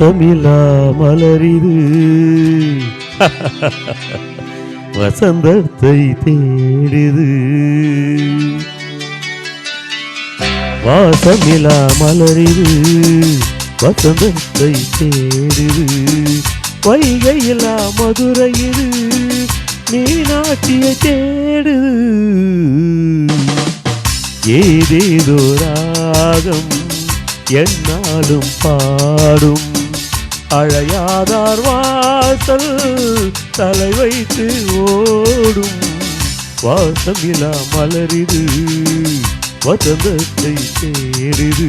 மோசமில்லா மலரிது. வசந்தத்தை தேடுது. வாசமிலா மலரிது. வசந்தத்தை தேடுது. வைகையிலா மதுரை இது மீனாட்சிய தேடுது. ஏதேதோ ராகம் என்னாலும் பாடும். அழையாதார் வாசல் தலை வைத்து ஓடும். வாசமிலா மலரிது வசந்தத்தை தேடுது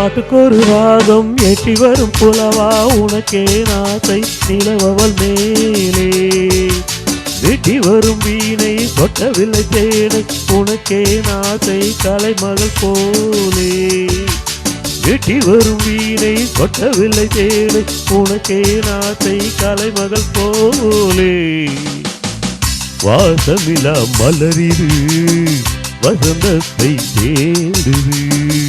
பாட்டுக்கொரு ராகம் எட்டி வரும் புலவா உனக்கே நாசை நிலவவள் மேலே. வெட்டி வரும் வீணை கொட்டவில்லை தேனை உனக்கே நாசை கலைமகள் போலே. வெட்டி வரும் வீணை கொட்டவில்லை தேனை உனக்கே நாசை கலைமகள் போலே. வாசமிலா மலரிது வசந்தத்தை தேடுது.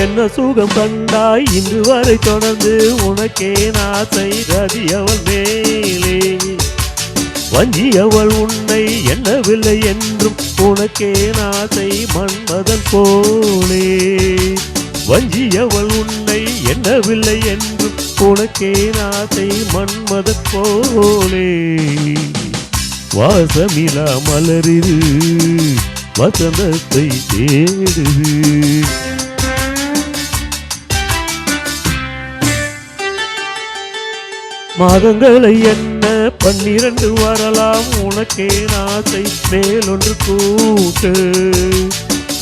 என்ன சுகம் கண்டாய் இன்று வரை தொடர்ந்து உனக்கே நாசை ரதி அவள் மேலே? வஞ்சியவள் உன்னை எண்ணவில்லை என்றும் உனக்கே நாசை மன்மதன் போலே. வஞ்சியவள் உன்னை எண்ணவில்லை என்றும் உனக்கே நாசை மன்மதன் போலே. வாசமிலா மலரிது வசனத்தை தேடுது. மாதங்களை என்ன பன்னிரண்டு வரலாம் உனக்கே நாசை மேலொன்று கூட்டு.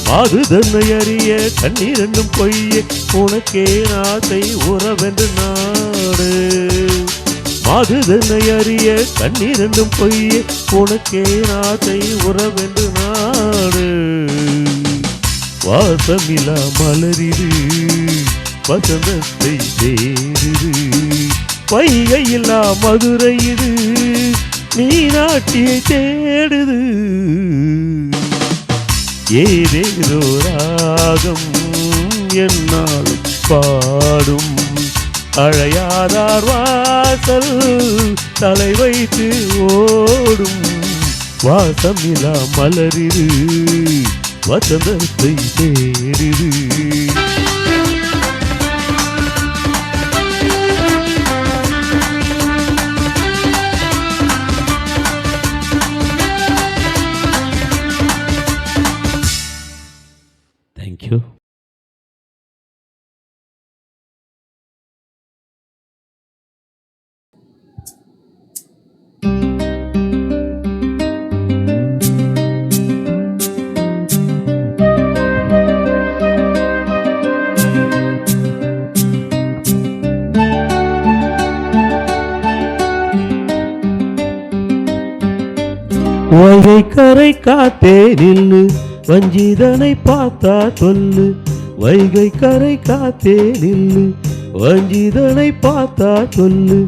மாது தன்னை அறிய கண்ணீரண்டும் பொய்ய உனக்கே நாசை உறவென்று நாடு. மாது தன்னை அறிய கண்ணீரண்டும் பொய்ய உனக்கே நாசை உறவென்று நாடு. வாசமிலா மலரிது வசனத்தை தேடுது வைகையில்லா மதுரை இது மீனாட்சியை தேடுது. ஏதேதோ ராகம் என்னால் பாடும். அழையாதார் வாசல் தலை வைத்து ஓடும். வாசமிலா மலரிது வசந்தத்தை தேடுது. வைகை கரை காத்தே நில்லு வஞ்சிதனை பார்த்தா சொல்லு வைகை கரை காத்தே நில்லு. வஞ்சிதனை பார்த்தா சொல்லு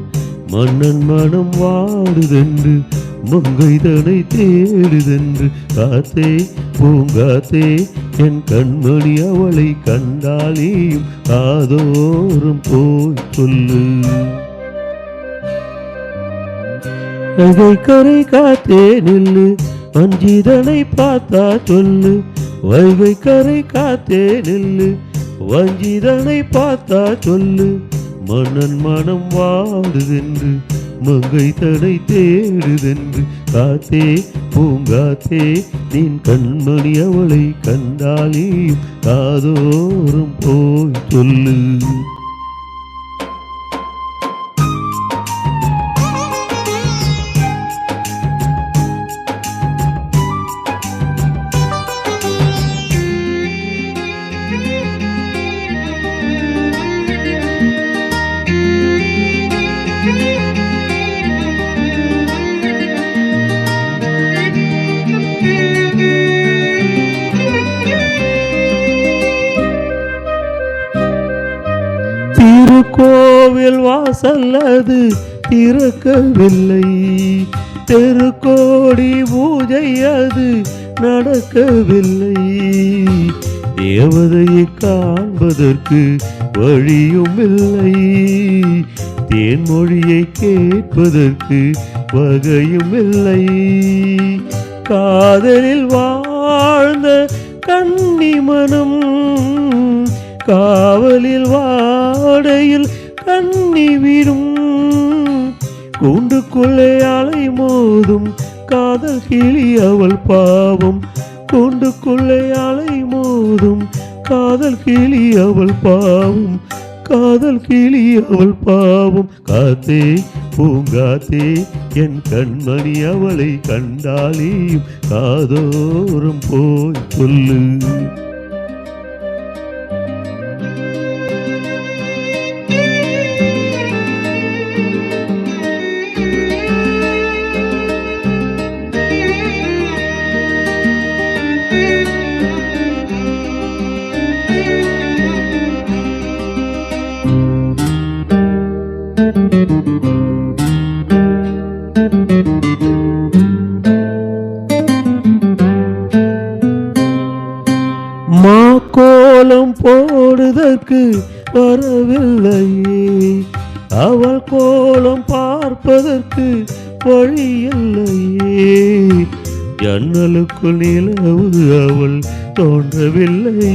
மன்னன் மனம் வாடுதென்று மங்கைதனை தேடுதென்று. காத்தே பூங்காத்தே என் கண்மணி அவளை கண்டாலேயும் காதோறும் போய் சொல்லு. வைகை கரை காத்தே நில்லு வஞ்சிதனை பார்த்தா சொல்லு வைகை கரை காத்தே நில்லு. வஞ்சிதனை பார்த்தா சொல்லு மன்னன் மனம் வாடுதென்று மங்கை தடை தேடுதென்று. காத்தே பூங்காத்தே நின் கண்மணி அவளை கண்டாலேயும் காதோறும் போய் சொல்லு. கோவில் வாசல் அது திறக்கவில்லை தெருக்கோடி பூஜை அது நடக்கவில்லை. தேவதையை காண்பதற்கு வழியும் இல்லை தேன்மொழியை கேட்பதற்கு வகையும் இல்லை காதலில் வாழ்ந்த கன்னி மனம் காவலில் கடையில் கண்ணி விடும். கூண்டுக்குள்ளே அலை மோதும். காதல் கிளி அவள் பாவம். கூண்டுக்குள்ளே அலை மோதும். காதல் கிளி அவள் பாவம். காதல் கிளி அவள் பாவம். காத்தே பூங்காத்தே என் கண்மணி அவளை கண்டாலேயும் காதோரம் போய் சொல்லு வரவில்லையே. அவள் கோலம் பார்ப்பதற்கு வழியில்லையே. ஜன்னலுக்குள் நிலவு அவள் தோன்றவில்லையே.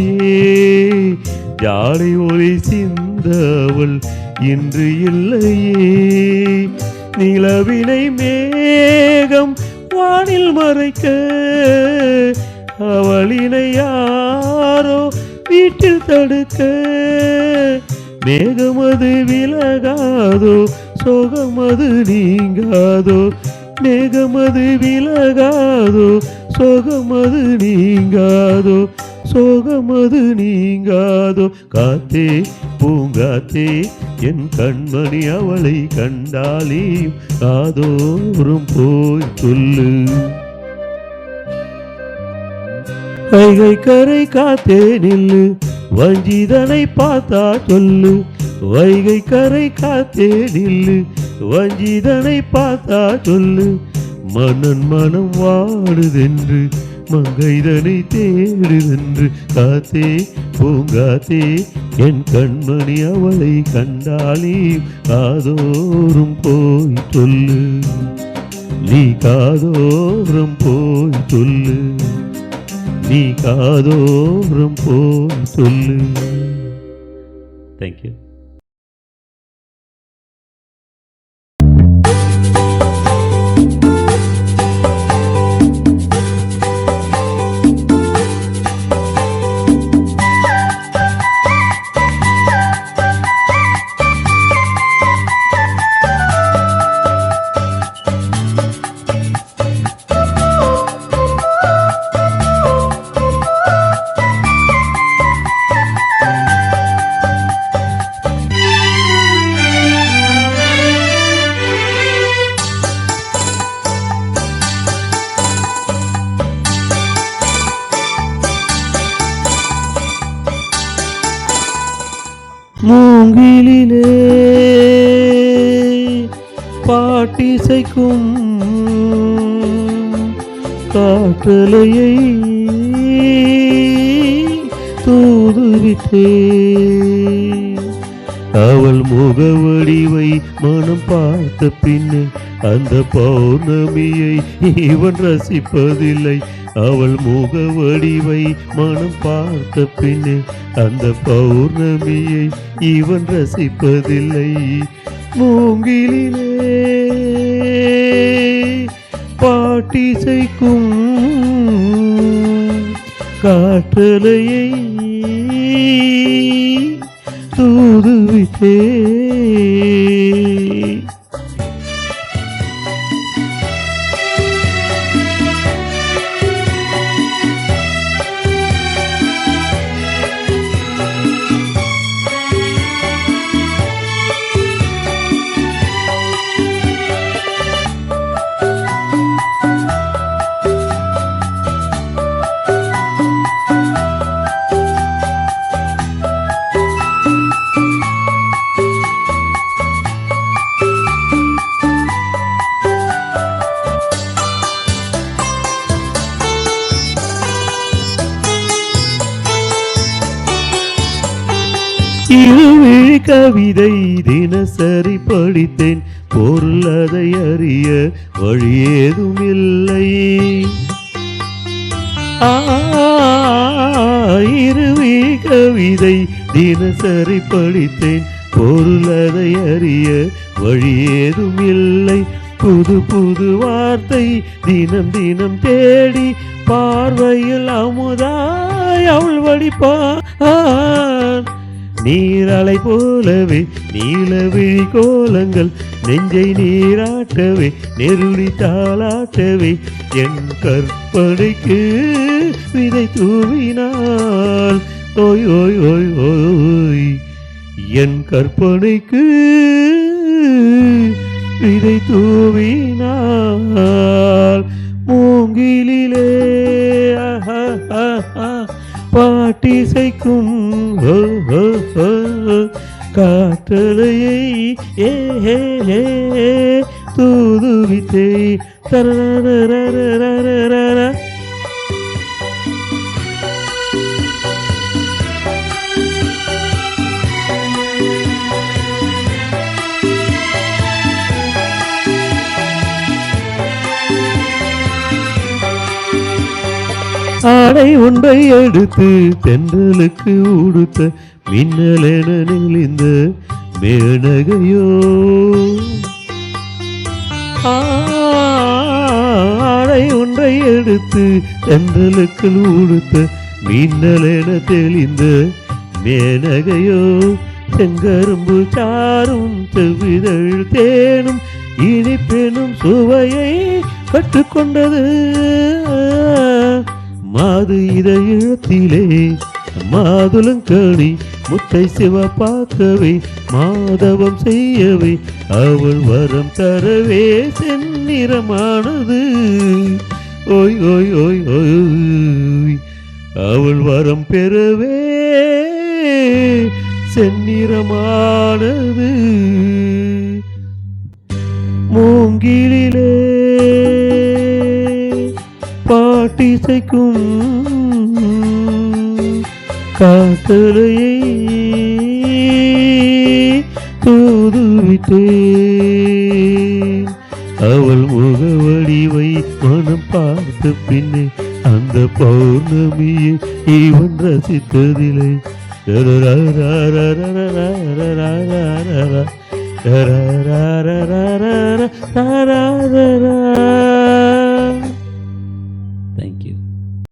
ஜாடை ஒளி சிந்த அவள் இன்று இல்லையே. நிலவினை மேகம் வானில் மறைக்க அவளினை யாரோ வீட்டில் தடுக்க மேகமது விலகாதோ சோகமது நீங்காதோ மேகமது விலகாதோ சோகமது நீங்காதோ சோகமது நீங்காதோ. காத்தே பூங்காத்தே என் கண்மணி அவளை கண்டாலே காதோறும் போய் சொல்லு. வைகை கரை காத்தே நில்லு வஞ்சிதனை பார்த்தா சொல்லு வைகை கரை காத்தே நில்லு வஞ்சிதனை பார்த்தா சொல்லு மன்னன் மனம் வாடுதென்று மங்கைதனை தேடுதென்று காத்தே பூங்காத்தே என் கண்மணி அவளை கண்டாலே காதோறும் போய் சொல்லு. நீ காதோறும் போய் சொல்லு. நீ காதோறும் போ சொல்லு. தேங்க்யூ மூங்கிலிலே பாட்டிசைக்கும் காட்டலையை தூதுவிட்டே அவள் முகவடிவை மனம் பார்த்த பின்னே அந்த பௌர்ணமியை இவன் ரசிப்பதில்லை. அவள் முகவடிவை மனம் பார்த்த பின்னே அந்த பௌர்ணமியை இவன் ரசிப்பதில்லை. மூங்கிலே பாட்டிசைக்கும் காற்றலையை தூதுவிட்டே. கவிதை தினசரி படித்தேன். பொருள் அதை அறிய வழியேதும் இல்லை ஆயிருவி கவிதை தினசரி படித்தேன். பொருள் அதை அறிய வழியேதும் இல்லை புது புது வார்த்தை தினம் தினம் தேடி பார்வையில் அமுதாய் அவள் வடிப்பான். நீராலை போலவே நீலவிழி கோலங்கள் நெஞ்சை நீராட்டவே நெருடி தாளாட்டவே என் கற்பனைக்கு விதை தூவினாள் ஓய் ஓய் ஓய் ஓய் என் கற்பனைக்கு விதை தூவினாள் மூங்கிலே பாட்டிசைக்கும் காற்றலையை ஏ ஹே ஹே தூதுவித்தை. தர. ஆடை ஒன்றை எடுத்து தென்றலுக்கு உடுத்த மின்னலென நெளிந்த மேனகையோ. ஆடை ஒன்றை எடுத்து தென்றலுக்கு உடுத்த மின்னலென தெளிந்த மேனகையோ. செங்கரும்பு சாரும் செவ்விதழ் தேனும் இனிப்பெனும் சுவையை கற்றுக்கொண்டது. மாது இதயத்திலே மாதுளங்கனி முத்தை சிவப்பாக்கவே மாதவம் செய்யவே அவள் வரம் தரவே செந்நிறமானது. ஓய் ஓய் ஓய் ஓய் அவள் வரம் பெறவே செந்நிறமானது. மூங்கிலே பிசைக்கும் காத்தலையை தூதுவிட்டு அவள் முகவடிவை மனம் பார்த்த பின்னே அந்த பௌர்ணமியை இவன் ரசித்ததில்லை. ரா